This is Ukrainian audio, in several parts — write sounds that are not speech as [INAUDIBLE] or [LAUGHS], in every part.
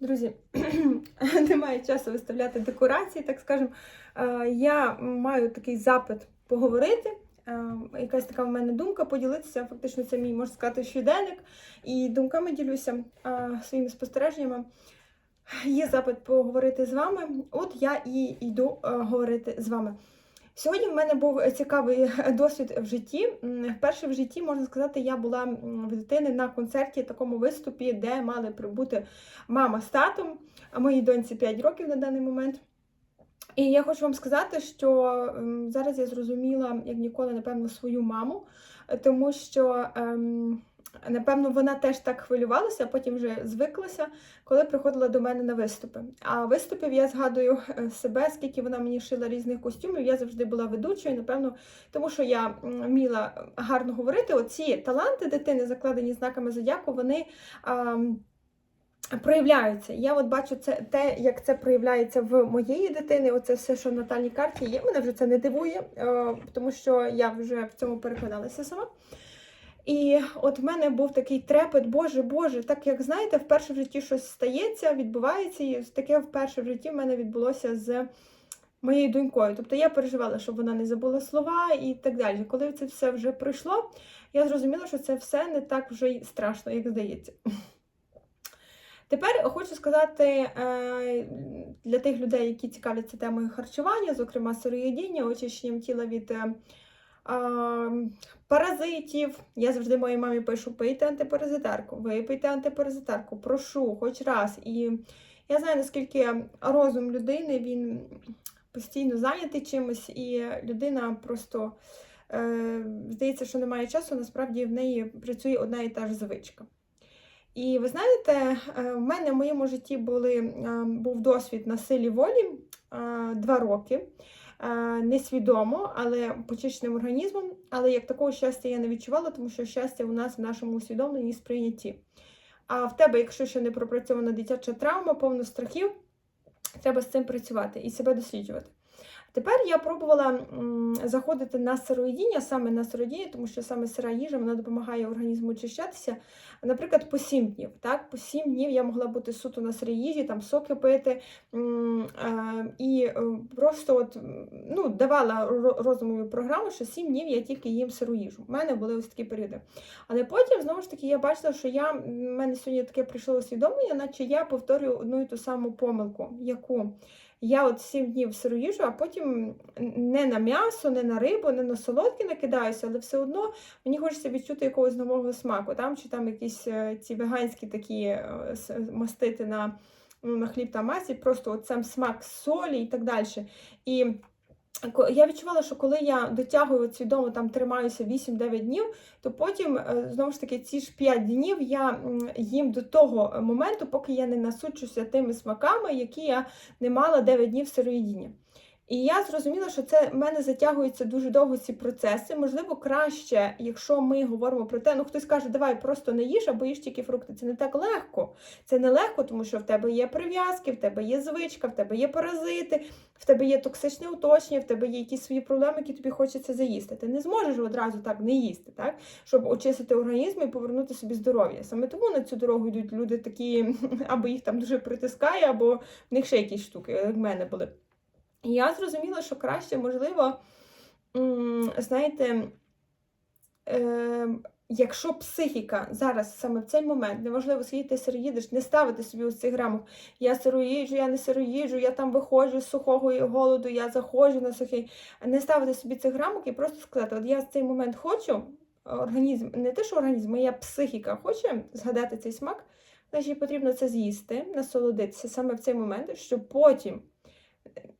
Друзі, [CLEARS THROAT] немає часу виставляти декорації, так скажемо. Е, Я маю такий запит поговорити. Е, Якась така в мене думка поділитися. Фактично, це мій можна сказати щоденник. І думками ділюся е, своїми спостереженнями. Є запит поговорити з вами. От я і йду говорити з вами. Сьогодні в мене був цікавий досвід в житті. Вперше в житті, можна сказати, я була в дитини на концерті, такому виступі, де мали прибути мама з татом, а моїй доньці 5 років на даний момент. І я хочу вам сказати, що зараз я зрозуміла, як ніколи, напевно, свою маму, е, тому що, ем, напевно, вона теж так хвилювалася, а потім вже звиклася, коли приходила до мене на виступи. А виступів я згадую е, себе, скільки вона мені шила різних костюмів. Я завжди була ведучою, напевно, тому що я вміла гарно говорити. Оці таланти дитини, закладені знаками зодіаку, вони. ам, проявляються. Я от бачу це те, як це проявляється в моєї дитини. Оце все, що в натальній карті є. Мене вже це не дивує, е, тому що я вже в цьому переконалася сама. І от в мене був такий трепет, Боже, Боже, так як знаєте, вперше в житті щось стається, відбувається, і таке вперше в житті в мене відбулося з моєю донькою. Тобто я переживала, щоб вона не забула слова і так далі. Коли це все вже пройшло, я зрозуміла, що це все не так вже й страшно, як здається. Тепер хочу сказати е, для тих людей, які цікавляться темою харчування, зокрема сироїдіння, очищенням тіла від е, паразитів. Я завжди моїй мамі пишу: пийте антипаразитарку, випийте антипаразитарку, прошу, хоч раз. І я знаю, наскільки розум людини він постійно зайнятий чимось, і людина просто е, здається, що немає часу, насправді в неї працює одна і та ж звичка. І ви знаєте, е, в мене в моєму житті були, е, був досвід на силі волі е, два роки. Е, Несвідомо, але почищеним організмом. Але як такого щастя я не відчувала, тому що щастя у нас в нашому усвідомленні сприйнятті. А в тебе, якщо ще не пропрацьована дитяча травма, повно страхів, треба з цим працювати і себе досліджувати. Тепер я пробувала заходити на сироїдіння, саме на сироїдіння, тому що саме сира їжа вона допомагає організму очищатися. Наприклад, по 7 днів. Так? По 7 днів я могла бути суто на сирій їжі, там соки пити е, і е, просто от, ну, давала ро- розумову програму, що 7 днів я тільки їм сиру їжу. У мене були ось такі періоди. Але потім, знову ж таки, я бачила, що я, в мене сьогодні таке прийшло усвідомлення, наче я повторюю одну і ту саму помилку, яку я от 7 днів сиру їжу, а потім не на м'ясо, не на рибу, не на солодкі накидаюся, але все одно мені хочеться відчути якогось нового смаку. Там чи там якісь е, ці веганські такі е, мастити на, ну, на хліб та масі, просто от сам смак солі і так далі. І я відчувала, що коли я дотягую свідомо там тримаюся 8-9 днів, то потім е, знову ж таки ці ж 5 днів я їм до того моменту, поки я не насучуся тими смаками, які я не мала 9 днів сироїдіння. І я зрозуміла, що це в мене затягуються дуже довго ці процеси. Можливо, краще, якщо ми говоримо про те, ну хтось каже, давай просто не їж або їж тільки фрукти. Це не так легко. Це не легко, тому що в тебе є прив'язки, в тебе є звичка, в тебе є паразити, в тебе є токсичне уточнення, в тебе є якісь свої проблеми, які тобі хочеться заїсти. Ти не зможеш одразу так не їсти, так? щоб очистити організм і повернути собі здоров'я. Саме тому на цю дорогу йдуть люди такі, [LAUGHS] або їх там дуже притискає, або в них ще якісь штуки, як в мене були. І я зрозуміла, що краще, можливо, знаєте, е, якщо психіка зараз саме в цей момент, неважливо, скільки ти сироїдеш, не ставити собі ось цих рамок. Я сироїджу, я не сироїджу, я там виходжу з сухого голоду, я заходжу на сухий. Не ставити собі цих рамок і просто сказати, от я в цей момент хочу, організм, не те, що організм, моя психіка хоче згадати цей смак, значить потрібно це з'їсти, насолодитися саме в цей момент, щоб потім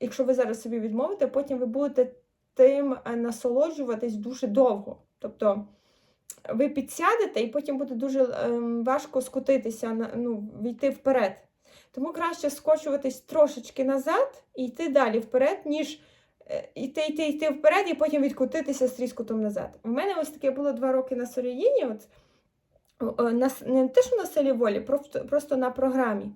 якщо ви зараз собі відмовите, потім ви будете тим е, насолоджуватись дуже довго. Тобто ви підсядете і потім буде дуже ем, важко скотитися, ну, війти вперед. Тому краще скочуватись трошечки назад і йти далі вперед, ніж е, йти, йти, йти вперед і потім відкотитися з тріскутом назад. У мене ось таке було два роки на Соріїні, от, на, не те, що на селі волі, просто, просто на програмі.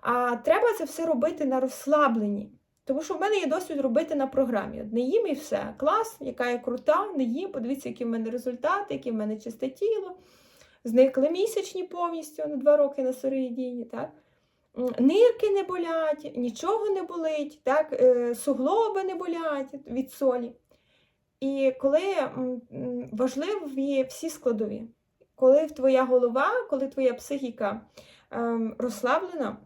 А треба це все робити на розслабленні. Тому що в мене є досвід робити на програмі. Не їм і все. Клас, яка я крута, не їм. Подивіться, які в мене результати, які в мене чисте тіло. Зникли місячні повністю на два роки на сироїдінні, так? нирки не болять, нічого не болить, так, е, суглоби не болять від солі. І коли важливі всі складові, коли твоя голова, коли твоя психіка ем, розслаблена,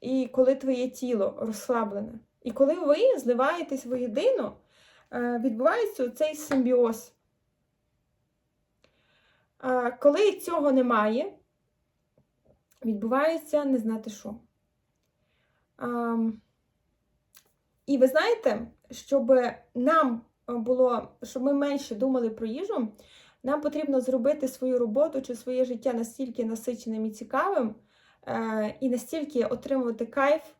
і коли твоє тіло розслаблене, і коли ви зливаєтесь воєдино, е, відбувається цей симбіоз. Коли цього немає, відбувається не знати що. І ви знаєте, щоб нам було, щоб ми менше думали про їжу, нам потрібно зробити свою роботу чи своє життя настільки насиченим і цікавим, е, і настільки отримувати кайф е,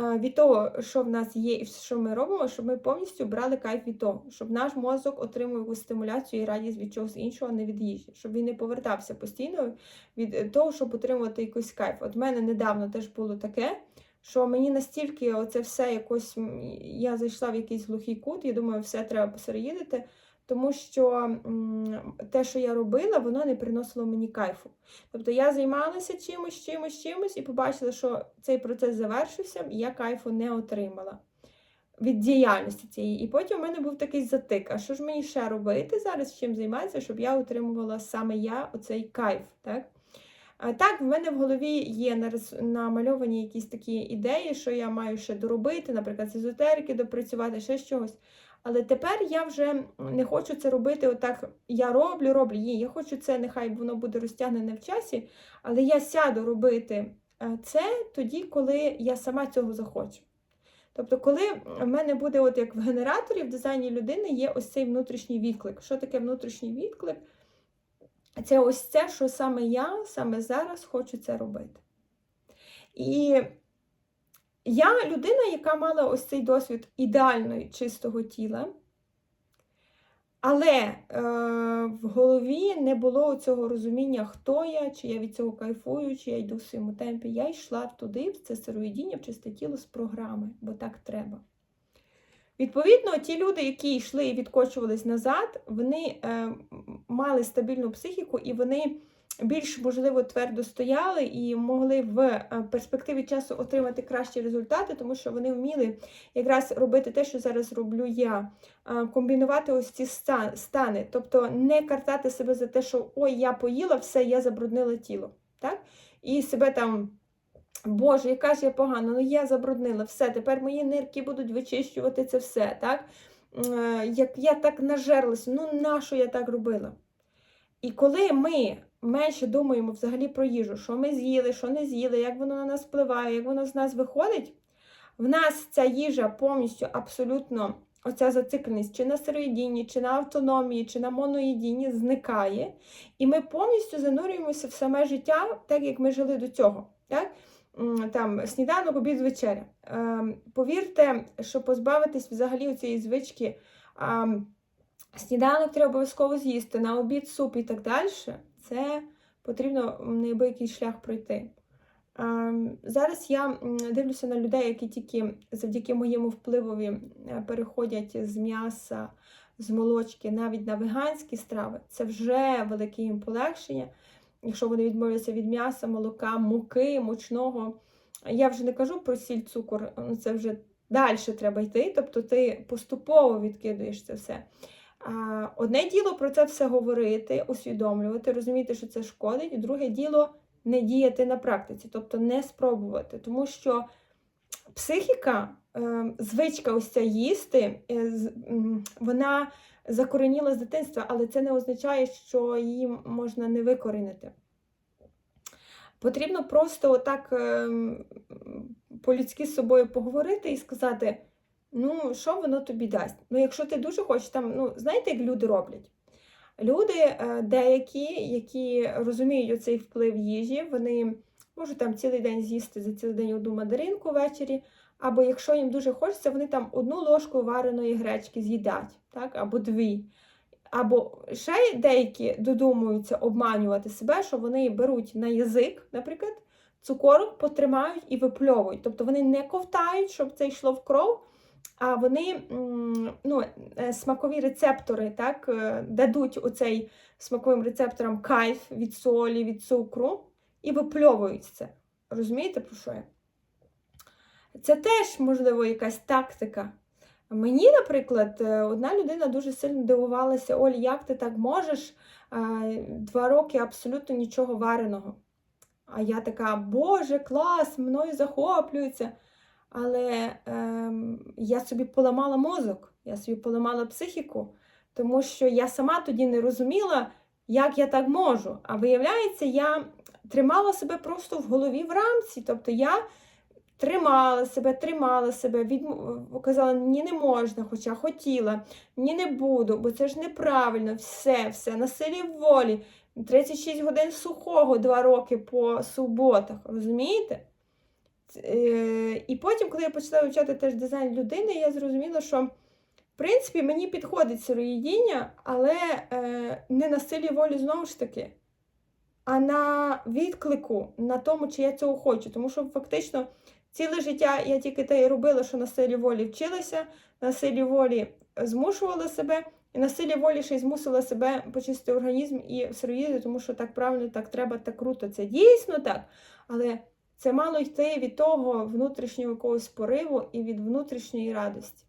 від того, що в нас є і що ми робимо, щоб ми повністю брали кайф від того, щоб наш мозок отримував якусь стимуляцію і радість від чогось іншого, не від їжі, щоб він не повертався постійно від того, щоб отримувати якийсь кайф. От в мене недавно теж було таке. Що мені настільки оце все якось я зайшла в якийсь глухий кут, я думаю, все треба переїдати, тому що те, що я робила, воно не приносило мені кайфу. Тобто я займалася чимось, чимось, чимось і побачила, що цей процес завершився, і я кайфу не отримала від діяльності цієї. І потім в мене був такий затик. А що ж мені ще робити зараз, чим займатися, щоб я отримувала саме я оцей кайф. так? А Так, в мене в голові є намальовані якісь такі ідеї, що я маю ще доробити, наприклад, з езотерики допрацювати, ще з чогось. Але тепер я вже не хочу це робити отак. Я роблю, роблю. Ні, я хочу це, нехай воно буде розтягнене в часі, але я сяду робити е, це тоді, коли я сама цього захочу. Тобто, коли в мене буде, от як в генераторі, в дизайні людини є ось цей внутрішній відклик. Що таке внутрішній відклик? Це ось це, що саме я саме зараз хочу це робити. І я людина, яка мала ось цей досвід ідеальної чистого тіла, але е, в голові не було цього розуміння, хто я, чи я від цього кайфую, чи я йду в своєму темпі. Я йшла туди, в це сироїдіння, в чисте тіло з програми, бо так треба. Відповідно, ті люди, які йшли і відкочувались назад, вони е, мали стабільну психіку і вони більш, можливо, твердо стояли і могли в е, перспективі часу отримати кращі результати, тому що вони вміли якраз робити те, що зараз роблю я, е, комбінувати ось ці стани, тобто не картати себе за те, що ой, я поїла, все, я забруднила тіло. Так? І себе там. Боже, яка ж я погана, ну я забруднила все, тепер мої нирки будуть вичищувати це все, так? Е, Як я так нажерлася, ну нащо я так робила? І коли ми менше думаємо взагалі про їжу, що ми з'їли, що не з'їли, як воно на нас впливає, як воно з нас виходить, в нас ця їжа повністю абсолютно, оця зацикленість чи на сироїдінні, чи на автономії, чи на моноїдінні зникає. І ми повністю занурюємося в саме життя, так як ми жили до цього. Так? Там сніданок, обід, вечеря. Ем, Повірте, що позбавитись взагалі цієї звички. Сніданок треба обов'язково з'їсти, на обід суп і так далі. Це потрібно неабиякий шлях пройти. Зараз я дивлюся на людей, які тільки завдяки моєму впливові е, переходять з м'яса, з молочки навіть на веганські страви. Це вже велике їм полегшення. Якщо вони відмовляться від м'яса, молока, муки, мучного. Я вже не кажу про сіль, цукор, ну, це вже далі треба йти. Тобто ти поступово відкидуєш це все. Одне діло про це все говорити, усвідомлювати, розуміти, що це шкодить. Друге діло не діяти на практиці, тобто не спробувати. Тому що психіка, е, звичка ось ця їсти, е, вона закореніла з дитинства, але це не означає, що її можна не викорінити. Потрібно просто отак ем, по-людськи з собою поговорити і сказати: ну, що воно тобі дасть? Ну, якщо ти дуже хочеш, там, ну, знаєте, як люди роблять? Люди е, деякі, які розуміють оцей вплив їжі, вони можуть там цілий день з'їсти за цілий день одну мандаринку ввечері, або якщо їм дуже хочеться, вони там одну ложку вареної гречки з'їдять, так? або дві. Або ще деякі додумуються обманювати себе, що вони беруть на язик, наприклад, цукорок потримають і випльовують. Тобто вони не ковтають, щоб це йшло в кров, а вони ну, е, смакові рецептори так, е, дадуть оцей смаковим рецепторам кайф від солі, від цукру і випльовують це. Розумієте, про що я? Це теж, можливо, якась тактика. Мені, наприклад, е, одна людина дуже сильно дивувалася: Оль, як ти так можеш два роки абсолютно нічого вареного. А я така, Боже, клас, мною захоплюються. Але ем, я собі поламала мозок, я собі поламала психіку, тому що я сама тоді не розуміла, як я так можу. А виявляється, я тримала себе просто в голові в рамці. Тобто я тримала себе, тримала себе, від... казала, ні, не можна, хоча хотіла, ні, не буду, бо це ж неправильно, все, все, на силі волі. 36 годин сухого, 2 роки по суботах, розумієте? Е, І потім, коли я почала вивчати теж дизайн людини, я зрозуміла, що в принципі мені підходить сироїдіння, але е, не на силі волі знову ж таки, а на відклику, на тому, чи я цього хочу. Тому що фактично ціле життя я тільки те і робила, що на силі волі вчилася, на силі волі змушувала себе. І на силі волі ще й змусила себе почистити організм і сироїди, тому що так правильно, так треба, так круто. Це дійсно так. Але це мало йти від того внутрішнього якогось пориву і від внутрішньої радості.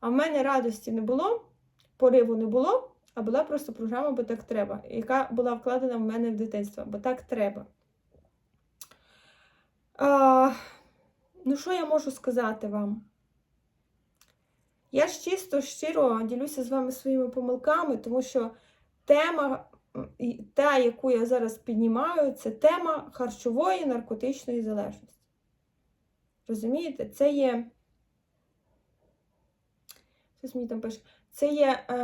А в мене радості не було, пориву не було, а була просто програма, бо так треба, яка була вкладена в мене в дитинство, бо так треба. А, Ну, що я можу сказати вам? Я ж чисто щиро ділюся з вами своїми помилками, тому що тема, та, яку я зараз піднімаю, це тема харчової наркотичної залежності. Розумієте, це є. Щось мені там пише, це є е,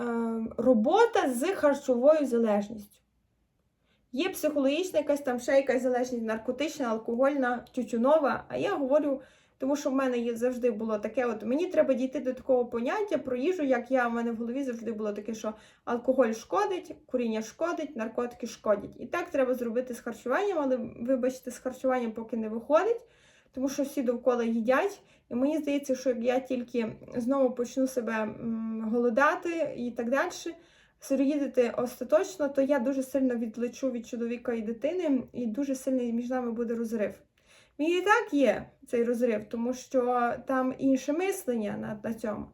е, робота з харчовою залежністю. Є психологічна якась там ще якась залежність, наркотична, алкогольна, тютюнова, а я говорю. Тому що в мене є завжди було таке, от мені треба дійти до такого поняття про їжу, як я в мене в голові завжди було таке, що алкоголь шкодить, куріння шкодить, наркотики шкодять. І так треба зробити з харчуванням, але вибачте, з харчуванням поки не виходить, тому що всі довкола їдять. І мені здається, що як я тільки знову почну себе голодати і так далі, сироїдити остаточно, то я дуже сильно відлечу від чоловіка і дитини, і дуже сильний між нами буде розрив. Він і так є цей розрив, тому що там інше мислення на, на цьому.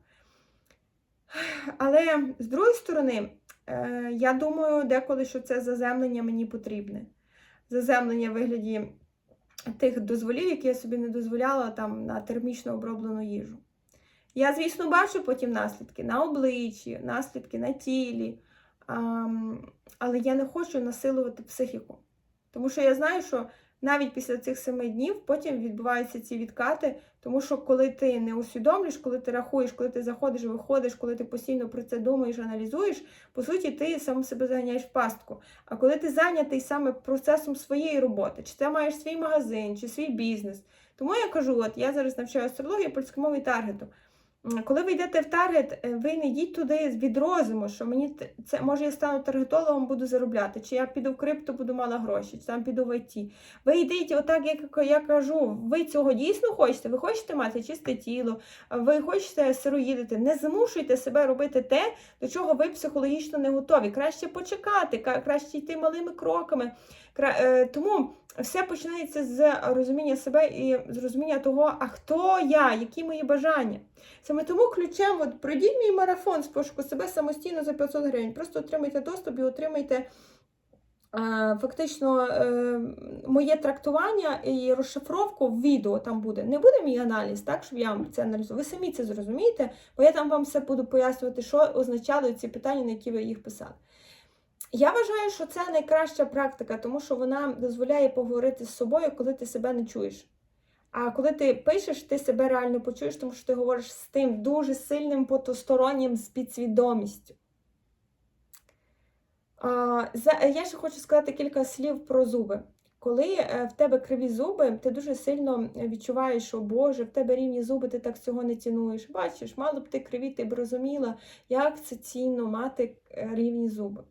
Але з другої сторони, е, я думаю, деколи, що це заземлення мені потрібне. Заземлення в вигляді тих дозволів, які я собі не дозволяла там на термічно оброблену їжу. Я, звісно, бачу потім наслідки на обличчі, наслідки на тілі, але я не хочу насилувати психіку. Тому що я знаю, що навіть після цих семи днів потім відбуваються ці відкати, тому що коли ти не усвідомлюєш, коли ти рахуєш, коли ти заходиш, виходиш, коли ти постійно про це думаєш, аналізуєш, по суті, ти сам себе заганяєш в пастку. А коли ти зайнятий саме процесом своєї роботи, чи ти маєш свій магазин, чи свій бізнес. Тому я кажу: от я зараз навчаю астрологію польської мови таргету. Коли ви йдете в таргет, е, ви не йдіть туди від розуму, що мені це може я стану таргетологом, буду заробляти, чи я піду в крипто, буду мала гроші, чи там піду в ІТ. Ви йдете, отак, як я кажу, ви цього дійсно хочете, ви хочете мати чисте тіло, ви хочете сироїдити. Не змушуйте себе робити те, до чого ви психологічно не готові. Краще почекати, краще йти малими кроками. Е, тому все починається з розуміння себе і з того, а хто я, які мої бажання. Саме тому ключем, от пройдіть мій марафон з пошуку себе самостійно за 500 гривень. Просто отримайте доступ і отримайте. Фактично, е, моє трактування і розшифровку в відео там буде. Не буде мій аналіз, так, щоб я вам це аналізувала. Ви самі це зрозумієте, бо я там вам все буду пояснювати, що означали ці питання, на які ви їх писали. Я вважаю, що це найкраща практика, тому що вона дозволяє поговорити з собою, коли ти себе не чуєш. А коли ти пишеш, ти себе реально почуєш, тому що ти говориш з тим дуже сильним потустороннім з підсвідомістю. Я ще хочу сказати кілька слів про зуби. Коли е, в тебе криві зуби, ти дуже сильно відчуваєш, що Боже, в тебе рівні зуби, ти так цього не цінуєш. Бачиш, мало б ти криві, ти б розуміла, як це цінно мати е, рівні зуби.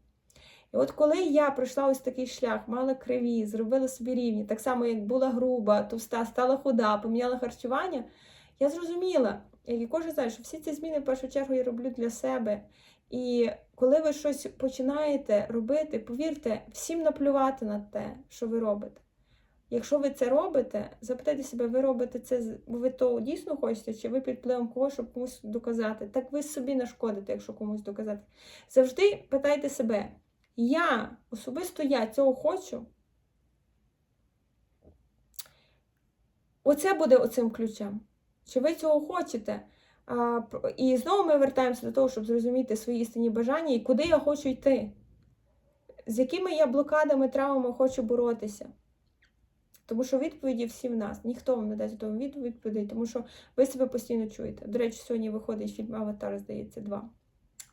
І от коли я пройшла ось такий шлях, мала криві, зробила собі рівні, так само, як була груба, товста, стала худа, поміняла харчування, я зрозуміла, як і кожен знає, що всі ці зміни в першу чергу я роблю для себе. І коли ви щось починаєте робити, повірте, всім наплювати на те, що ви робите. Якщо ви це робите, запитайте себе, ви робите це, бо ви то дійсно хочете, чи ви під впливом когось, щоб комусь доказати. Так ви собі нашкодите, якщо комусь доказати. Завжди питайте себе, я, особисто я цього хочу. Оце буде оцим ключем. Чи ви цього хочете? А, і знову ми вертаємося до того, щоб зрозуміти свої істинні бажання і куди я хочу йти, з якими я блокадами, травмами хочу боротися. Тому що відповіді всі в нас. Ніхто вам не дасть того відповідей, тому що ви себе постійно чуєте. До речі, сьогодні виходить фільм Аватар, здається, 2.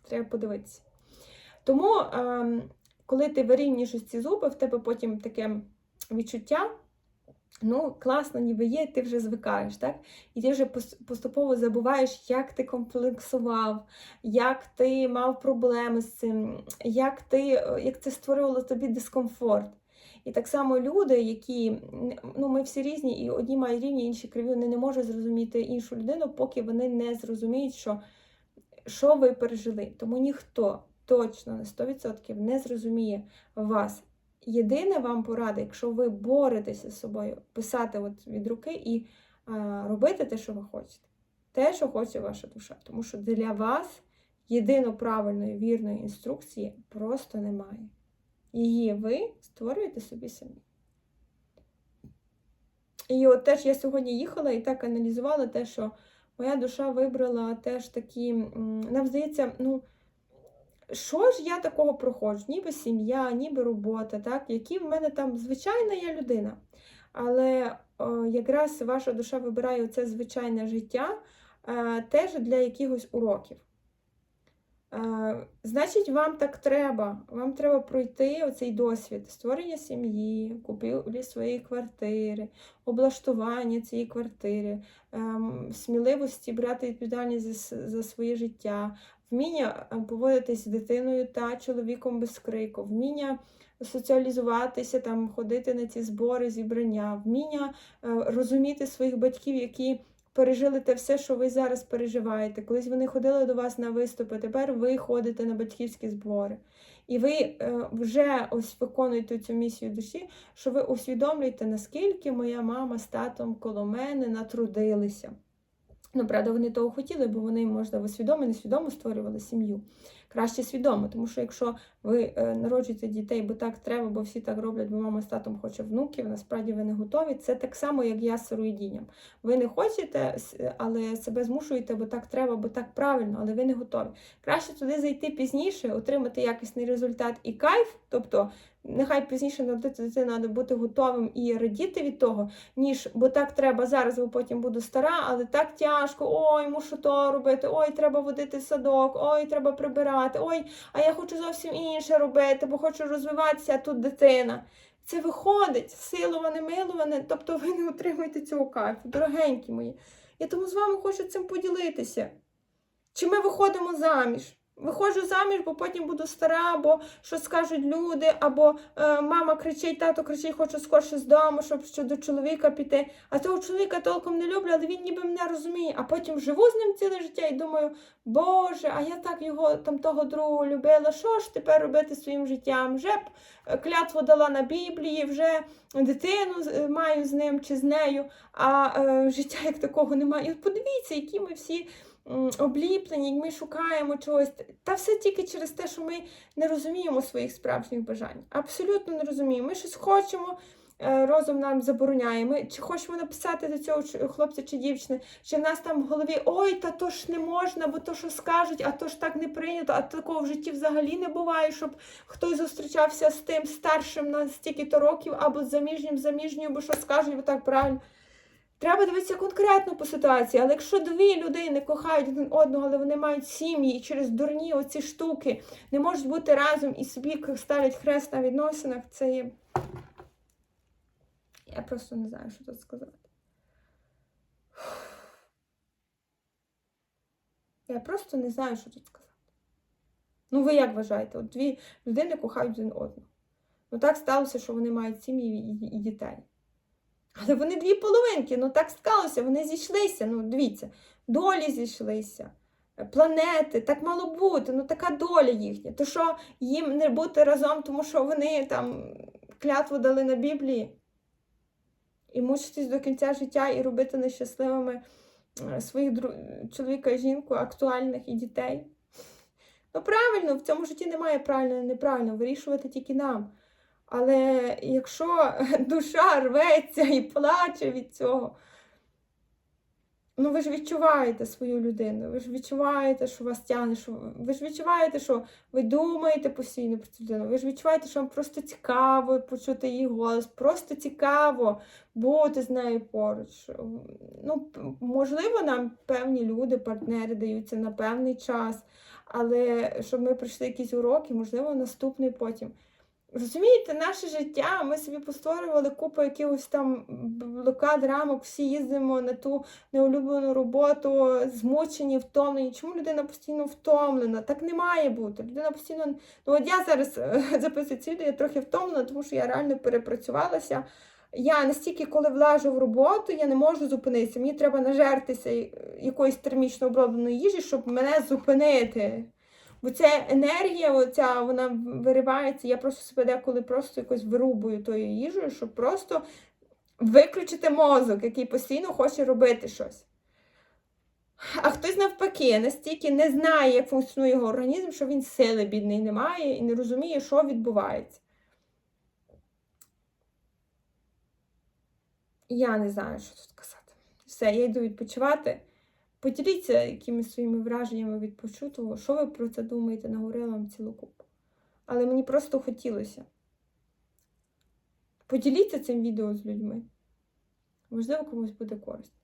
Треба подивитися. Тому, ем, коли ти вирівнюєш ці зуби, в тебе потім таке відчуття. Ну, класно, ніби є, ти вже звикаєш, так? І ти вже поступово забуваєш, як ти комплексував, як ти мав проблеми з цим, як, ти, як це створювало тобі дискомфорт. І так само люди, які ну, ми всі різні, і одні мають рівні, інші криві, вони не можуть зрозуміти іншу людину, поки вони не зрозуміють, що, що ви пережили. Тому ніхто точно на 100% не зрозуміє вас. Єдине вам порада, якщо ви боретеся з собою, писати от від руки і а, робити те, що ви хочете. Те, що хоче ваша душа. Тому що для вас єдино правильної, вірної інструкції просто немає. Її ви створюєте собі самі. І от теж я сьогодні їхала і так аналізувала те, що моя душа вибрала теж такі, нам здається, ну, що ж я такого проходжу? Ніби сім'я, ніби робота, так? які в мене там звичайна я людина. Але о, якраз ваша душа вибирає це звичайне життя е, теж для якихось уроків. Е, Значить, вам так треба. Вам треба пройти оцей досвід створення сім'ї, купівлі своєї квартири, облаштування цієї квартири, ем, сміливості брати відповідальність за, за своє життя, вміння е, поводитись з дитиною та чоловіком без крику, вміння соціалізуватися, там, ходити на ці збори, зібрання, вміння е, розуміти своїх батьків, які пережили те все, що ви зараз переживаєте. Колись вони ходили до вас на виступи, тепер ви ходите на батьківські збори. І ви е, вже ось виконуєте цю місію душі, що ви усвідомлюєте, наскільки моя мама з татом коло мене натрудилися. Ну, правда, вони того хотіли, бо вони, можливо, свідомо, несвідомо створювали сім'ю. Краще свідомо, тому що якщо ви е, народжуєте дітей, бо так треба, бо всі так роблять, бо мама з татом хоче внуків, насправді ви не готові. Це так само, як я з сироїдінням. Ви не хочете, але себе змушуєте, бо так треба, бо так правильно, але ви не готові. Краще туди зайти пізніше, отримати якісний результат і кайф, тобто. Нехай пізніше народити дитину, треба бути готовим і радіти від того, ніж бо так треба зараз, бо потім буду стара, але так тяжко. Ой, мушу то робити. Ой, треба водити садок, ой, треба прибирати. Ой, а я хочу зовсім інше робити, бо хочу розвиватися, а тут дитина. Це виходить силоване, миловане, тобто ви не отримуєте цього кайфу, дорогенькі мої. Я тому з вами хочу цим поділитися. Чи ми виходимо заміж? Виходжу заміж, бо потім буду стара, або що скажуть люди, або е, мама кричить, тато кричить, хочу скорше з дому, щоб ще до чоловіка піти. А того чоловіка толком не люблю, але він ніби мене розуміє. А потім живу з ним ціле життя і думаю, Боже, а я так його там того другого любила. Що ж тепер робити своїм життям? Вже б е, клятву дала на Біблії, вже дитину е, маю з ним чи з нею, а е, життя як такого немає. І подивіться, які ми всі обліплені, як ми шукаємо чогось. Та все тільки через те, що ми не розуміємо своїх справжніх бажань. Абсолютно не розуміємо. Ми щось хочемо. е, Розум нам забороняє. Ми чи хочемо написати до цього хлопця чи дівчини, чи в нас там в голові ой, та то ж не можна, бо то що скажуть, а то ж так не прийнято, а такого в житті взагалі не буває, щоб хтось зустрічався з тим старшим на стільки-то років, або з заміжнім, заміжньою, бо що скажуть, бо так правильно. Треба дивитися конкретно по ситуації, але якщо дві людини кохають один одного, але вони мають сім'ї і через дурні оці штуки не можуть бути разом і собі ставлять хрест на відносинах, це є. Я просто не знаю, що тут сказати. Я просто не знаю, що тут сказати. Ну, ви як вважаєте? От дві людини кохають один одного. Ну так сталося, що вони мають сім'ї і, дітей. Але вони дві половинки, ну так сталося, вони зійшлися. Ну, дивіться, долі зійшлися, е, планети, так мало бути, ну така доля їхня. То що їм не бути разом, тому що вони там клятву дали на Біблії? і мучитись до кінця життя і робити нещасливими е, своїх дру... чоловіка і жінку, актуальних і дітей. Ну, правильно, в цьому житті немає правильно і неправильно, вирішувати тільки нам. Але якщо [LAUGHS] душа рветься і плаче від цього, ну ви ж відчуваєте свою людину, ви ж відчуваєте, що вас тягне, що ви ж відчуваєте, що ви думаєте постійно про цю людину, ви ж відчуваєте, що вам просто цікаво почути її голос, просто цікаво бути з нею поруч. Ну, можливо, нам певні люди, партнери даються на певний час, але щоб ми пройшли якісь уроки, можливо, наступний потім. Розумієте, наше життя, ми собі постворювали купу якихось там блокад, рамок, всі їздимо на ту неулюблену роботу, змучені, втомлені. Чому людина постійно втомлена? Так не має бути. Людина постійно. Ну от я зараз е, [LAUGHS] записую ці відео, я трохи втомлена, тому що я реально перепрацювалася. Я настільки, коли влажу в роботу, я не можу зупинитися. Мені треба нажертися е, якоїсь термічно обробленої їжі, щоб мене зупинити. Бо ця енергія, оця, вона виривається. Я просто себе деколи просто якось вирубую тою їжею, щоб просто виключити мозок, який постійно хоче робити щось. А хтось навпаки настільки не знає, як функціонує його організм, що він сили бідний не має і не розуміє, що відбувається. Я не знаю, що тут казати. Все, я йду відпочивати. Поділіться якимись своїми враженнями від почутого, що ви про це думаєте, наговорила вам цілу купу. Але мені просто хотілося. Поділіться цим відео з людьми. Можливо, комусь буде корисно.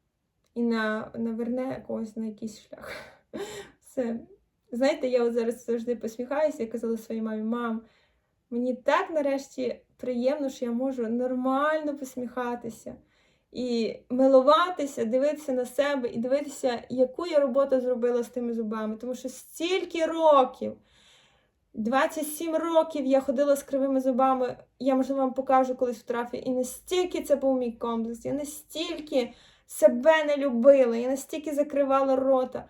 І на, наверне когось на якийсь шлях. [LAUGHS] Все. Знаєте, я от зараз завжди посміхаюся і казала своїй мамі, мам, мені так нарешті приємно, що я можу нормально посміхатися і милуватися, дивитися на себе і дивитися, яку я роботу зробила з тими зубами. Тому що стільки років, 27 років я ходила з кривими зубами. Я, можливо, вам покажу колись фотографії. І настільки це був мій комплекс, я настільки себе не любила, я настільки закривала рота.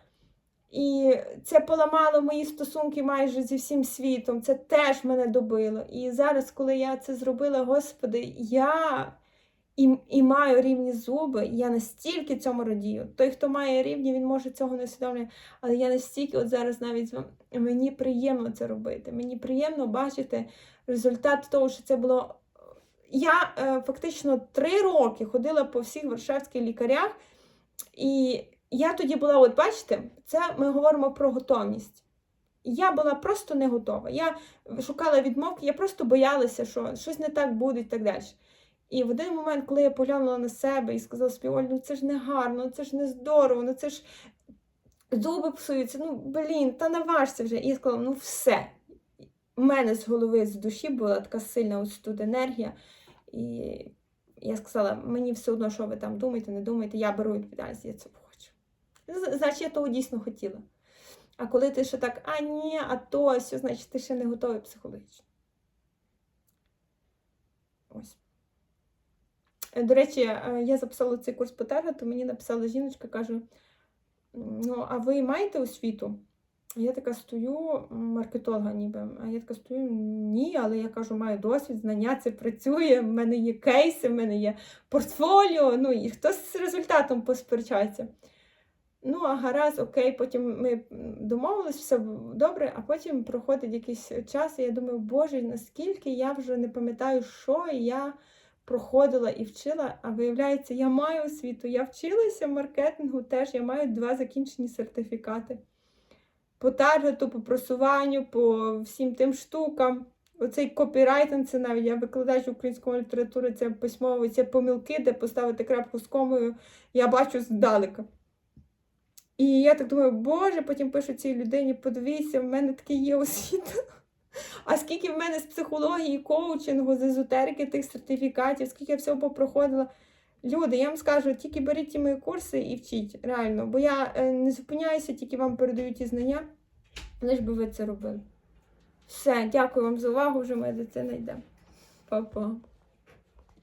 І це поламало мої стосунки майже зі всім світом. Це теж мене добило. І зараз, коли я це зробила, Господи, я і, і маю рівні зуби, я настільки цьому радію. Той, хто має рівні, він може цього не усвідомлювати. Але я настільки, от зараз навіть мені приємно це робити. Мені приємно бачити результат того, що це було. Я е, фактично три роки ходила по всіх варшавських лікарях, і я тоді була, от бачите, це ми говоримо про готовність. Я була просто не готова. Я шукала відмовки, я просто боялася, що щось не так буде і так далі. І в один момент, коли я поглянула на себе і сказала собі, Оль, ну це ж не гарно, ну це ж не здорово, ну це ж зуби псуються, ну блін, та наважся вже. І я сказала, ну все. У мене з голови, з душі була така сильна ось тут енергія. І я сказала, мені все одно, що ви там думаєте, не думаєте, я беру відповідальність, я цього хочу. Значить, я того дійсно хотіла. А коли ти ще так, а ні, а то, все, значить, ти ще не готовий психологічно. Ось. До речі, е, я записала цей курс по таргету, мені написала жіночка, каже: ну, а ви маєте освіту? Я така стою, маркетолога ніби. А я така стою, ні, але я кажу, маю досвід, знання, це працює, в мене є кейси, в мене є портфоліо, ну і хтось з результатом посперечається. Ну, а гаразд, окей, потім ми домовились, все добре, а потім проходить якийсь час, і я думаю, боже, наскільки я вже не пам'ятаю, що я проходила і вчила, а виявляється, я маю освіту, я вчилася в маркетингу теж, я маю два закінчені сертифікати. По таргету, по просуванню, по всім тим штукам. Оцей копірайтинг, це навіть я викладач української літератури, це письмові, це помилки, де поставити крапку з комою, я бачу здалека. І я так думаю, боже, потім пишу цій людині, подивіться, в мене таке є освіта. А скільки в мене з психології, коучингу, з езотерики тих сертифікатів, скільки я всього попроходила. Люди, я вам скажу, тільки беріть ті мої курси і вчіть, реально. Бо я е, не зупиняюся, тільки вам передаю ті знання, лиш би ви це робили. Все, дякую вам за увагу, вже моя дитина йде. Па-па.